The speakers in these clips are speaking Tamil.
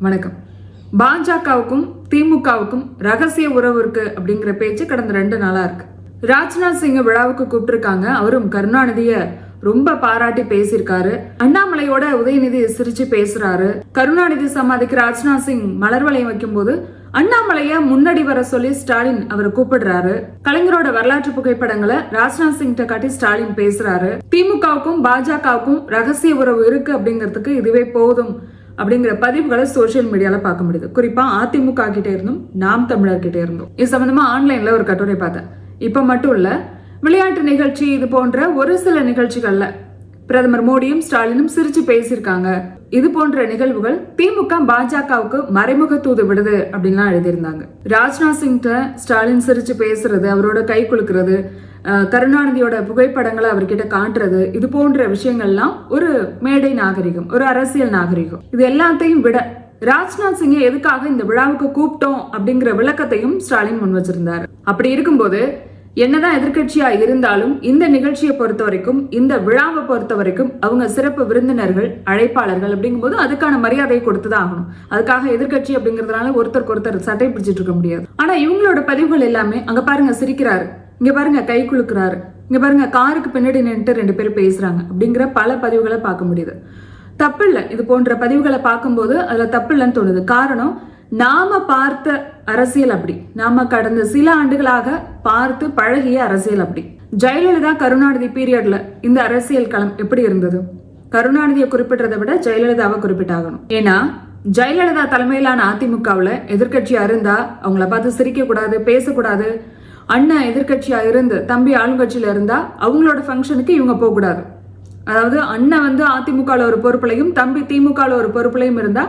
வணக்கம். பாஜகவுக்கும் திமுகவுக்கும் ரகசிய உறவு இருக்கு அப்படிங்கிற பேச்சு கடந்த ரெண்டு நாளா இருக்கு. ராஜ்நாத் சிங் விழாவுக்கு கூப்பிட்டுருக்காங்க. அவரும் கருணாநிதிய ரொம்ப பாராட்டி பேசியிருக்காரு. அண்ணாமலையோட உதயநிதி சிரிச்சு பேசுறாரு. கருணாநிதி சமாதிக்கு ராஜ்நாத் சிங் மலர் வளையம் வைக்கும்போது அண்ணாமலைய முன்னாடி வர சொல்லி ஸ்டாலின் அவரை கூப்பிடுறாரு. கலைஞரோட வரலாற்று புகைப்படங்களை ராஜ்நாத் சிங் காட்டி ஸ்டாலின் பேசுறாரு. திமுகவுக்கும் பாஜகவுக்கும் ரகசிய உறவு இருக்கு அப்படிங்கறதுக்கு இதுவே போதும் அப்படிங்கிற பதிவுகளை சோசியல் மீடியாவில் பார்க்க முடியுது. குறிப்பாக அதிமுக கிட்டே இருந்தும் நாம் தமிழர் கிட்ட இருந்தும். இது சம்மந்தமாக ஆன்லைனில் ஒரு கட்டுரை பார்த்தேன். இப்போ மட்டும் இல்லை விளையாட்டு நிகழ்ச்சி இது போன்ற ஒரு சில நிகழ்ச்சிகளில் பிரதமர் மோடியும் ஸ்டாலினும் சிரிச்சு பேசியிருக்காங்க. இது போன்ற நிகழ்வுகள் திமுக பாஜகவுக்கு மறைமுக தூது விடுது அப்படின்லாம் எழுதியிருந்தாங்க. ராஜ்நாத் சிங்கிட்ட ஸ்டாலின் சிரிச்சு பேசுறது அவரோட கை குலுக்கிறது கருணாநிதியோட புகைப்படங்களை அவர்கிட்ட காட்டுறது இது போன்ற விஷயங்கள்லாம் ஒரு மேடை நாகரிகம் ஒரு அரசியல் நாகரிகம். இது எல்லாத்தையும் விட ராஜ்நாத் சிங்கை எதுக்காக இந்த விழாவுக்கு கூப்பிட்டோம் அப்படிங்கிற விளக்கத்தையும் ஸ்டாலின் முன் வச்சிருந்தாரு. அப்படி இருக்கும்போது என்னதான் எதிர்க்கட்சியா இருந்தாலும் இந்த நிகழ்ச்சியை பொறுத்த வரைக்கும் இந்த விழாவை பொறுத்த வரைக்கும் அவங்க சிறப்பு விருந்தினர்கள் அழைப்பாளர்கள் அப்படிங்கும்போது அதுக்கான மரியாதையை கொடுத்துதான் ஆகணும். அதுக்காக எதிர்க்கட்சி அப்படிங்கறதுனால ஒருத்தருக்கு ஒருத்தர் சட்டை பிடிச்சிட்டு இருக்க முடியாது. ஆனா இவங்களோட பதிவுகள் எல்லாமே அங்க பாருங்க சிரிக்கிறாரு. இங்க பாருங்க கை குலுக்குறாரு. இங்க பாருங்க காருக்கு பின்னாடி நின்றுட்டு ரெண்டு பேரும் பேசுறாங்க. அப்படிங்கிற பல பதிவுகளை பார்க்க முடியுது. தப்பில்லை. இது போன்ற பதிவுகளை பார்க்கும்போது அதுல தப்பில்லைன்னு தோணுது. காரணம் நாம பார்த்த அரசியல் அப்படி. நாம கடந்த சில ஆண்டுகளாக பார்த்து பழகிய அரசியல் அப்படி. ஜெயலலிதா கருணாநிதி பீரியட்ல இந்த அரசியல் களம் எப்படி இருந்தது? கருணாநிதியை குறிப்பிட்டதை விட ஜெயலலிதாவை குறிப்பிட்டாகணும். ஏன்னா ஜெயலலிதா தலைமையிலான அதிமுகவில் எதிர்கட்சியா இருந்தா அவங்கள பார்த்து சிரிக்க கூடாது பேசக்கூடாது அண்ணன் எதிர்க்கட்சியா இருந்து தம்பி ஆளுங்கட்சியில இருந்தா அவங்களோட ஃபங்க்ஷனுக்கு இவங்க போகக்கூடாது. அதாவது அண்ணன் வந்து அதிமுகவில் ஒரு பொறுப்புலையும் தம்பி திமுகவில் ஒரு பொறுப்புலையும் இருந்தா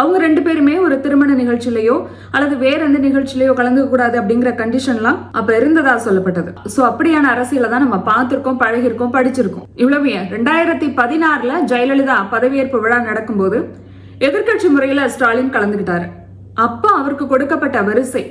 அவங்க ரெண்டு பேருமே ஒரு திருமண நிகழ்ச்சியிலையோ அல்லது வேற எந்த நிகழ்ச்சியிலையோ கலந்துக்க கூடாது அப்படிங்கிற கண்டிஷன்லாம் அப்ப இருந்ததா சொல்லப்பட்டது. சோ அப்படியான அரசியலை தான் நம்ம பார்த்திருக்கோம் பழகிருக்கோம் படிச்சிருக்கோம். இவ்வளவு ரெண்டாயிரத்தி பதினாறுல ஜெயலலிதா பதவியேற்பு விழா நடக்கும்போது எதிர்க்கட்சி முறையில ஸ்டாலின் கலந்துக்கிட்டாரு. அப்ப அவருக்கு கொடுக்கப்பட்ட வரிசை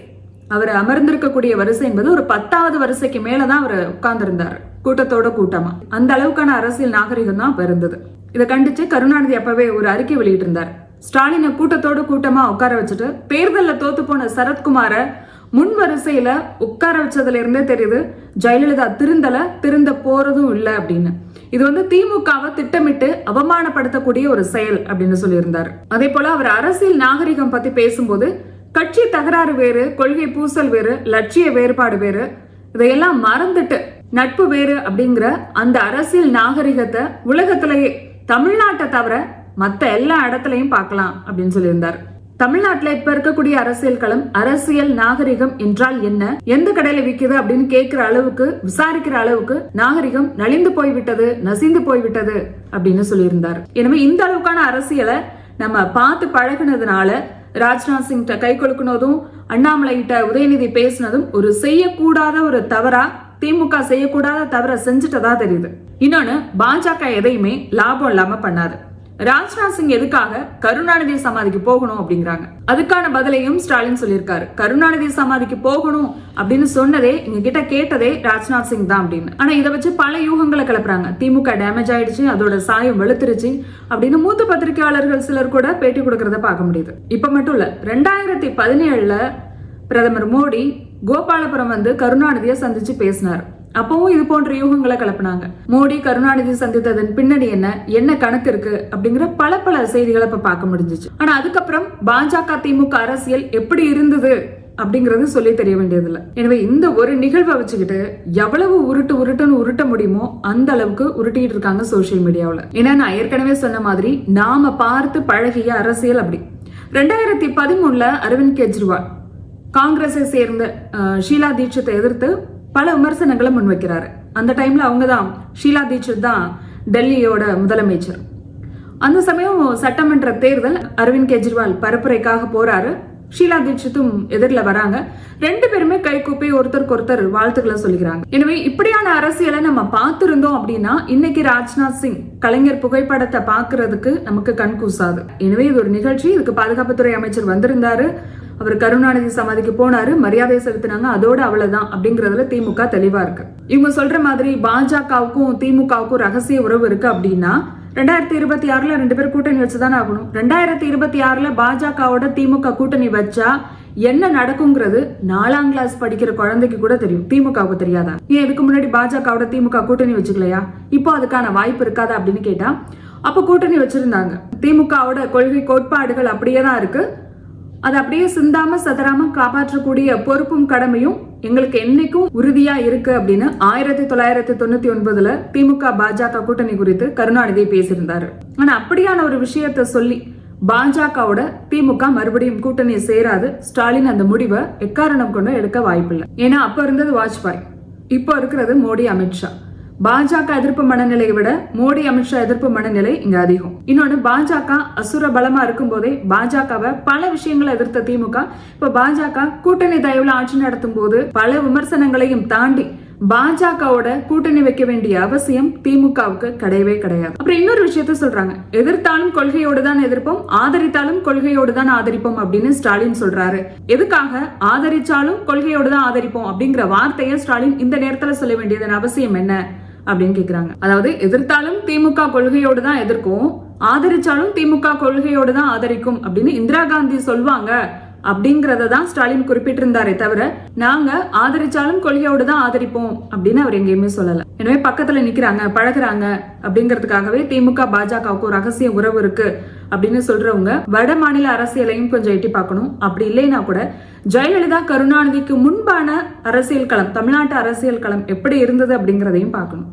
அவர் அமர்ந்திருக்கக்கூடிய வரிசை என்பது ஒரு பத்தாவது வரிசைக்கு மேலதான் அவர் உட்கார்ந்திருந்தாரு. கூட்டத்தோட கூட்டமா. அந்த அளவுக்கான அரசியல் நாகரிகம் தான் அப்ப இருந்தது. இதை கண்டிச்சு கருணாநிதி அப்பவே ஒரு அறிக்கை வெளியிட்டிருந்தார். ஸ்டாலினை கூட்டத்தோட கூட்டமா உட்கார வச்சுட்டு தேர்தலில் தோத்து போன சரத்குமார முன் வரிசையில உட்கார வச்சதுல இருந்தே தெரியுது ஜெயலலிதா திருந்தல திருந்த போறதும் இல்லை அப்படின்னு. இது வந்து திமுகவை திட்டமிட்டு அவமானப்படுத்தக்கூடிய ஒரு செயல் அப்படின்னு சொல்லியிருந்தார். அதே போல அவர் அரசியல் நாகரிகம் பத்தி பேசும்போது கட்சி தகராறு வேறு கொள்கை பூசல் வேறு லட்சிய வேறுபாடு வேறு. இதையெல்லாம் மறந்துட்டு நட்பு வேறு அப்படிங்கிற அந்த அரசியல் நாகரிகத்தை உலகத்திலேயே தமிழ்நாட்டை தவிர மற்ற எல்லா இடத்துலையும் பார்க்கலாம் அப்படின்னு சொல்லியிருந்தார். தமிழ்நாட்டில் இப்ப இருக்கக்கூடிய அரசியல் களம் அரசியல் நாகரிகம் என்றால் என்ன? எந்த கடையில விக்குது அப்படின்னு கேட்கிற அளவுக்கு விசாரிக்கிற அளவுக்கு நாகரிகம் நலிந்து போய்விட்டது நசிந்து போய்விட்டது அப்படின்னு சொல்லியிருந்தார். எனவே இந்த அளவுக்கான அரசியலை நம்ம பார்த்து பழகுனதுனால ராஜ்நாத் சிங் கை கொடுக்கணும் அண்ணாமலை கிட்ட உதயநிதி பேசினதும் ஒரு செய்யக்கூடாத ஒரு தவறா திமுக செய்யக்கூடாத தவற செஞ்சுட்டதா தெரியுது. இன்னொன்னு பாஜக எதையுமே லாபம் இல்லாம பண்ணாது. ராஜ்நாத் சிங் எதுக்காக கருணாநிதி சமாதிக்கு போகணும் அப்படிங்கிறாங்க. அதுக்கான பதிலையும் ஸ்டாலின் சொல்லியிருக்காரு. கருணாநிதி சமாதிக்கு போகணும் அப்படின்னு சொன்னதே எங்க கிட்ட கேட்டதே ராஜ்நாத் சிங் தான் அப்படின்னு. ஆனா இதை வச்சு பல யூகங்களை கிளப்புறாங்க. திமுக டேமேஜ் ஆயிடுச்சு அதோட சாயம் வெளுத்துருச்சு அப்படின்னு மூத்த பத்திரிகையாளர்கள் சிலர் கூட பேட்டி கொடுக்கறத பார்க்க முடியுது. இப்ப மட்டும் இல்ல ரெண்டாயிரத்தி பதினேழுல பிரதமர் மோடி கோபாலபுரம் வந்து கருணாநிதியை சந்திச்சு பேசினார். அப்பவும் இது போன்ற யூகங்களை கலப்புனாங்க மோடி கருணாநிதி சந்தித்ததன் பின்னணி என்ன? என்ன கணக்கு இருக்கு? அப்படிங்கிற பல பல செய்திகளை இப்ப பார்க்க முடிஞ்சிச்சு. ஆனா அதுக்கப்புறம் பாஜக திமுக அரசியல் எப்படி இருந்தது? அப்படிங்கறது சொல்லி தெரிய வேண்டியதில்லை. எனவே இந்த ஒரு நிகழ்வை வச்சுக்கிட்டு எவ்வளவு உருட்டு உருட்டுன்னு உருட்ட முடியுமோ அந்த அளவுக்கு உருட்டிட்டு இருக்காங்க சோசியல் மீடியாவில். ஏன்னா நான் ஏற்கனவே சொன்ன மாதிரி நாம பார்த்து பழகிய அரசியல் அப்படி. ரெண்டாயிரத்தி பதிமூணுல அரவிந்த் கெஜ்ரிவால் காங்கிரஸை சேர்ந்த ஷீலா தீட்சித்தை எதிர்த்து பல விமர்சனங்களை முன்வைக்கிறாரு. அந்த டைம்ல அவங்க தான் ஷீலா தீட்சித் தான் டெல்லியோட முதலமைச்சர். அந்த சமயம் சட்டமன்ற தேர்தல் அரவிந்த் கெஜ்ரிவால் பரப்புரைக்காக போறாரு. ஷீலா தீட்சித்தும் எதிரில் வராங்க. ரெண்டு பேருமே கை கூப்பி ஒருத்தருக்கு ஒருத்தர் வாழ்த்துக்களை சொல்லிக்கிறாங்க. எனவே இப்படியான அரசியலை நம்ம பார்த்திருந்தோம் அப்படின்னா இன்னைக்கு ராஜ்நாத் சிங் கலைஞர் புகைப்படத்தை பார்க்கறதுக்கு நமக்கு கண் கூசாது. எனவே இது ஒரு நிகழ்ச்சி இதுக்கு பாதுகாப்புத்துறை அமைச்சர் வந்திருந்தாரு. அவர் கருணாநிதி சமாதிக்கு போனாரு மரியாதை செலுத்தினாங்க அதோட அவ்வளவுதான் அப்படிங்கறதுல திமுக தெளிவா இருக்கு. இவங்க சொல்ற மாதிரி பாஜகவுக்கும் திமுகவுக்கும் ரகசிய உறவு இருக்கு அப்படின்னா ரெண்டாயிரத்தி இருபத்தி ஆறுல ரெண்டு பேரும் கூட்டணி வச்சுதானே ஆகணும். ரெண்டாயிரத்தி இருபத்தி ஆறுல பாஜகவோட திமுக கூட்டணி வச்சா என்ன நடக்குங்கிறது நாலாம் கிளாஸ் படிக்கிற குழந்தைக்கு கூட தெரியும். திமுகவுக்கு தெரியாதா? ஏன் இதுக்கு முன்னாடி பாஜகவோட திமுக கூட்டணி வச்சுக்கலையா? இப்போ அதுக்கான வாய்ப்பு இருக்காதா அப்படின்னு கேட்டா அப்போ கூட்டணி வச்சிருந்தாங்க. திமுகவோட கொள்கை கோட்பாடுகள் அப்படியே தான் இருக்கு. அது அப்படியே சிந்தாம சதராம காப்பாற்றக்கூடிய பொறுப்பும் கடமையும் எங்களுக்கு என்னைக்கும் உறுதியா இருக்கு அப்படின்னு ஆயிரத்தி தொள்ளாயிரத்தி தொண்ணூத்தி ஒன்பதுல திமுக பாஜக கூட்டணி குறித்து கருணாநிதி பேசியிருந்தாரு. ஆனா அப்படியான ஒரு விஷயத்த சொல்லி பாஜகவோட திமுக மறுபடியும் கூட்டணி சேராது ஸ்டாலின் அந்த முடிவை எக்காரணம் கொண்டு எடுக்க வாய்ப்பில்லை. ஏன்னா அப்ப இருந்தது வாஜ்பாய் இப்போ இருக்கிறது மோடி அமித்ஷா. பாஜக எதிர்ப்பு மனநிலையை விட மோடி அமித்ஷா எதிர்ப்பு மனநிலை இங்க அதிகம். இன்னொன்னு பாஜக அசுர பலமா இருக்கும் போதே பாஜகவை பல விஷயங்களை எதிர்த்த திமுக. இப்ப பாஜக கூட்டணி தயவுல ஆட்சி நடத்தும் போது பல விமர்சனங்களையும் தாண்டி பாஜகவோட கூட்டணி வைக்க வேண்டிய அவசியம் திமுகவுக்கு கிடையவே கிடையாது. அப்புறம் இன்னொரு விஷயத்த சொல்றாங்க. எதிர்த்தாலும் கொள்கையோடு தான் எதிர்ப்போம் ஆதரித்தாலும் கொள்கையோடு தான் ஆதரிப்போம் அப்படின்னு ஸ்டாலின் சொல்றாரு. எதுக்காக? ஆதரிச்சாலும் கொள்கையோடு தான் ஆதரிப்போம் அப்படிங்கிற வார்த்தையை ஸ்டாலின் இந்த நேரத்துல சொல்ல வேண்டியதன் அவசியம் என்ன? அப்படின்னு கேக்குறாங்க. அதாவது எதிர்த்தாலும் திமுக கொள்கையோடு தான் எதிர்க்கும் ஆதரிச்சாலும் திமுக கொள்கையோடு தான் ஆதரிக்கும் அப்படின்னு இந்திரா காந்தி சொல்வாங்க அப்படிங்கறத தான் ஸ்டாலின் குறிப்பிட்டிருந்தாரே தவிர நாங்க ஆதரிச்சாலும் கொள்கையோடு தான் ஆதரிப்போம் அப்படின்னு அவர் எங்கேயுமே சொல்லல. எனவே பக்கத்துல நிக்கிறாங்க பழகுறாங்க அப்படிங்கிறதுக்காகவே திமுக பாஜகவுக்கு ரகசிய உறவு இருக்கு அப்படின்னு சொல்றவங்க வட மாநில அரசியலையும் கொஞ்சம் எட்டி பார்க்கணும். அப்படி இல்லைன்னா கூட ஜெயலலிதா கருணாநிதிக்கு முன்பான அரசியல் களம் தமிழ்நாட்டு அரசியல் களம் எப்படி இருந்தது அப்படிங்கிறதையும் பார்க்கணும்.